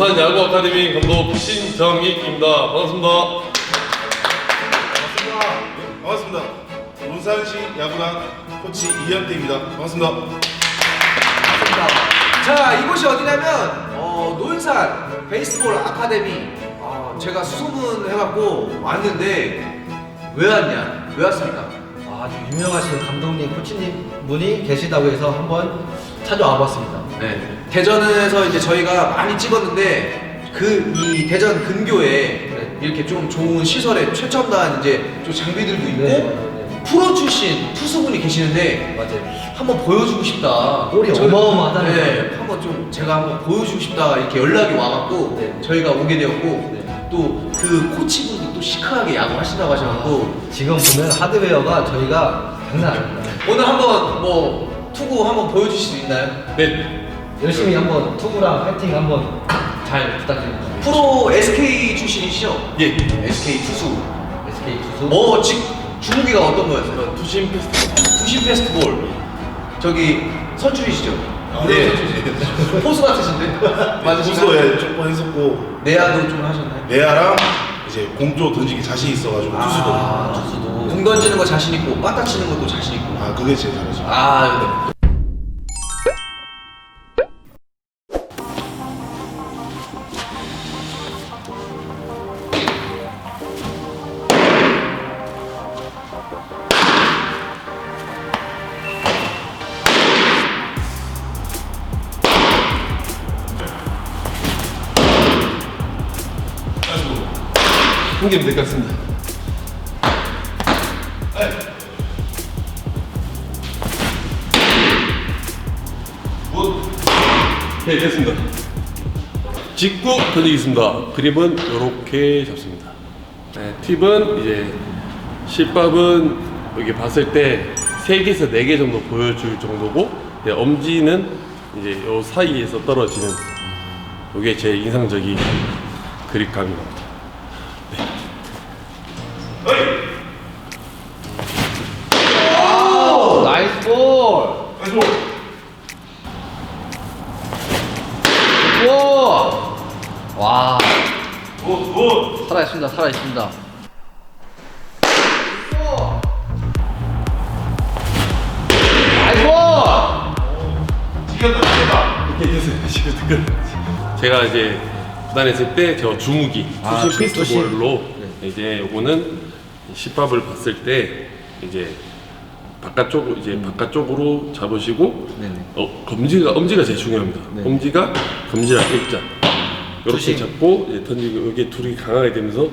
논산 야구 아카데미 감독 신정익입니다. 반갑습니다. 반갑습니다. 논산시 야구단 코치 이현태입니다. 반갑습니다. 자, 이곳이 어디냐면 어, 논산 베이스볼 아카데미. 아, 제가 수소문 해갖고 왔는데 왜 왔냐? 왜 왔습니까? 아주 유명하신 감독님, 코치님 분이 계시다고 해서 한번 찾아와 봤습니다. 네. 대전에서 이제 저희가 많이 찍었는데 그 이 대전 근교에 이렇게 좀 좋은 시설에 최첨단 이제 좀 장비들도 있고 네, 네. 프로 출신 투수분이 계시는데 맞아요. 한번 보여주고 싶다. 볼이 저희- 어마어마하다는 네. 한번 좀 제가 한번 보여주고 싶다 이렇게 연락이 와갖고 네. 저희가 오게 되었고 네. 또 그 코치분 도또 시크하게 야구하신다고 하셔갖고 지금 보면 하드웨어가 저희가 장난 아닙니다. 오늘 한번 뭐 투구 한번 보여주실 수 있나요? 네. 열심히 한번 투구랑 배팅 한번 잘 부탁드립니다. 프로 SK 출신이시죠? 예. SK 투수. SK 투수. 뭐 지, 주무기가 어떤 거였어요? 투심 페스티벌. 투심 페스티벌. 저기 선출이시죠? 네. 포수 같으신데? 맞으신가요? 투수에 조금 했었고 내야도 좀 하셨나요? 내야랑 이제 공조 던지기 자신 있어가지고 투수도 아, 아, 투수도. 공 던지는 거 자신 있고 빠따 치는 것도 자신 있고. 아 그게 제일 잘하죠. 아, 네. 한개면 될 것 같습니다. 네, 됐습니다. 직구 던지겠습니다. 그립은 이렇게 잡습니다. 네, 팁은 이제 실밥은 여기 봤을 때 3개에서 4개 정도 보여줄 정도고 네, 엄지는 이제 요 사이에서 떨어지는 이게 제 인상적인 그립감입니다. 나이스 볼. 아이고 볼. 와. 굿 굿 살아 있습니다. 살아 있습니다. 나이스 볼. 지겼다. 이렇게 해주세요. 지금 댓글. 제가 이제 구단했을 때 저 주무기 아, 투심 네. 이제 요거는 십밥을 봤을 때 이제 바깥쪽 이제 바깥쪽으로 잡으시고 네네. 어, 검지가 엄지가 제일 중요합니다. 네. 엄지가 검지랑 일자 이렇게 투심. 잡고 이제 던지고 여기 둘이 강하게 되면서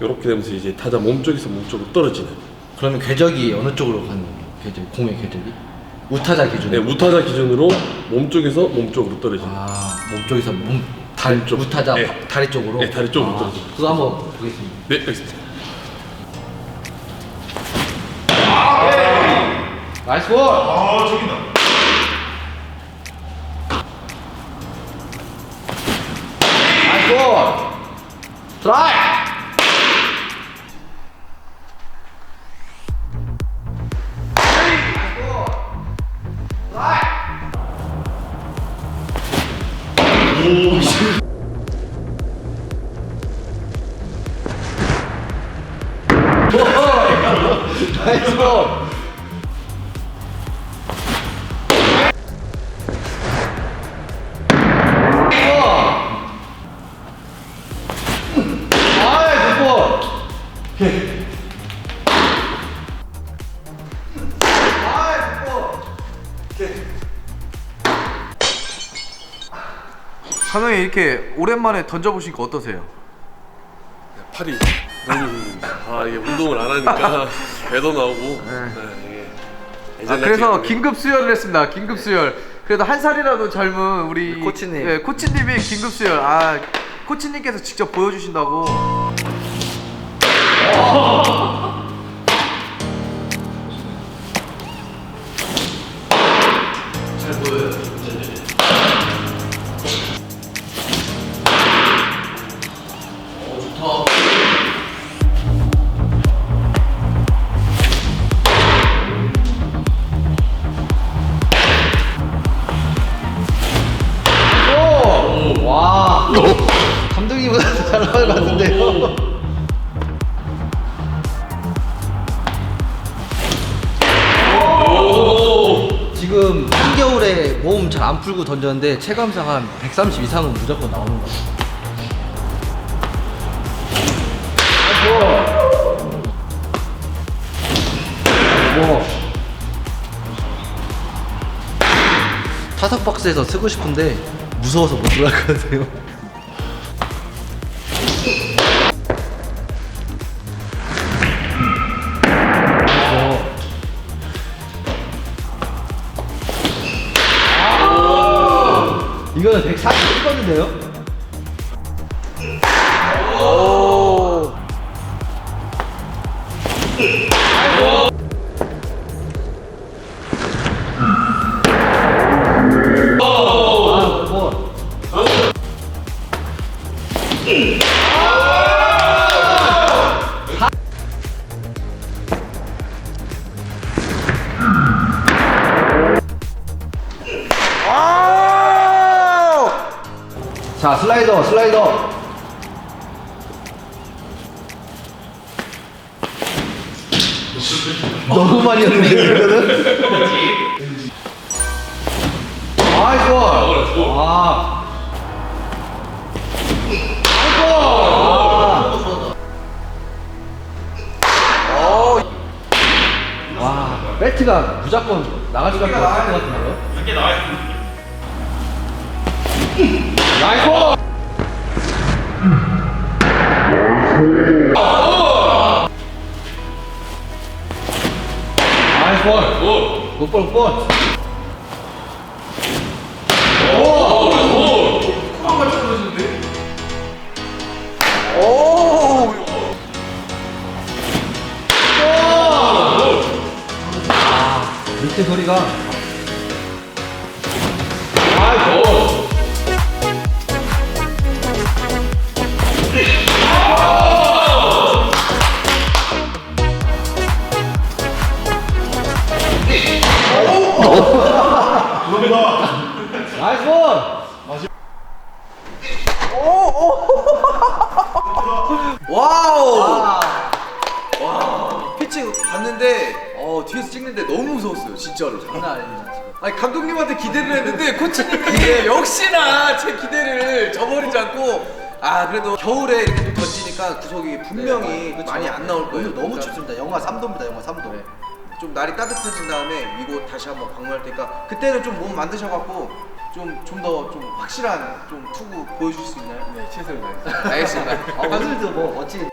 이렇게 되면서 이제 타자 몸 쪽에서 몸 쪽으로 떨어지는. 그러면 궤적이 어느 쪽으로 가는 궤적? 공의 궤적이? 우타자 기준. 네, 우타자 기준으로 몸 쪽에서 몸 쪽으로 떨어지는. 아, 몸쪽에서 몸 다리 몸 쪽. 우타자 네. 바- 다리 쪽으로. 네, 다리 쪽으로 아, 떨어져요. 그거 한번 보겠습니다. 네, 알겠습니다. 나이스 볼. 아 저기다. 감독님 이렇게 오랜만에 던져보시니까 어떠세요? 팔이 너무 힘듭니다. 아 이게 운동을 안 하니까 배도 나오고. 네, 이게 아, 예전 그래서 긴급 수혈을 했습니다. 긴급 수혈. 그래도 한 살이라도 젊은 우리 코치님. 네, 코치님이 긴급 수혈. 아, 코치님께서 직접 보여주신다고. 안 풀고 던졌는데 체감상 한 130 이상은 무조건 나오는 거 같아요. 뭐 타석 박스에서 쓰고 싶은데 무서워서 못 들어가거든요. 이거는 140 찍었는데요? 아, 뭐. 자, 슬라이더, 슬라이더. 너무 많이 했는데, 이거는? 아이고! 아. 아이고! 아. 와, 배트가 무조건 나갈 수밖에 없을 것 같은데요? 나이스 볼! 굿볼, 굿볼! 밑에 소리가 아 나이스 볼! 와우! 아, 와 피칭 봤는데 어 뒤에서 찍는데 너무 무서웠어요 진짜로 장난 아닙니다. 아니 감독님한테 기대를 했는데 코치님이 역시나 제 기대를 저버리지 않고 아 그래도 겨울에 이렇게 또 던지니까 구석이 분명히 그쵸. 많이 안 나올 거예요 오늘 너무 그러니까 춥습니다. 영하 3도입니다. 영하 3도. 네. 좀 날이 따뜻해진 다음에 이곳 다시 한번 방문할 테니까 그때는 좀 몸 만드셔갖고 좀 좀 더 좀 확실한 좀 투구 보여줄 수 있나요? 네 최선을 다했습니다. 알겠습니다. 아, 오늘도 뭐 멋진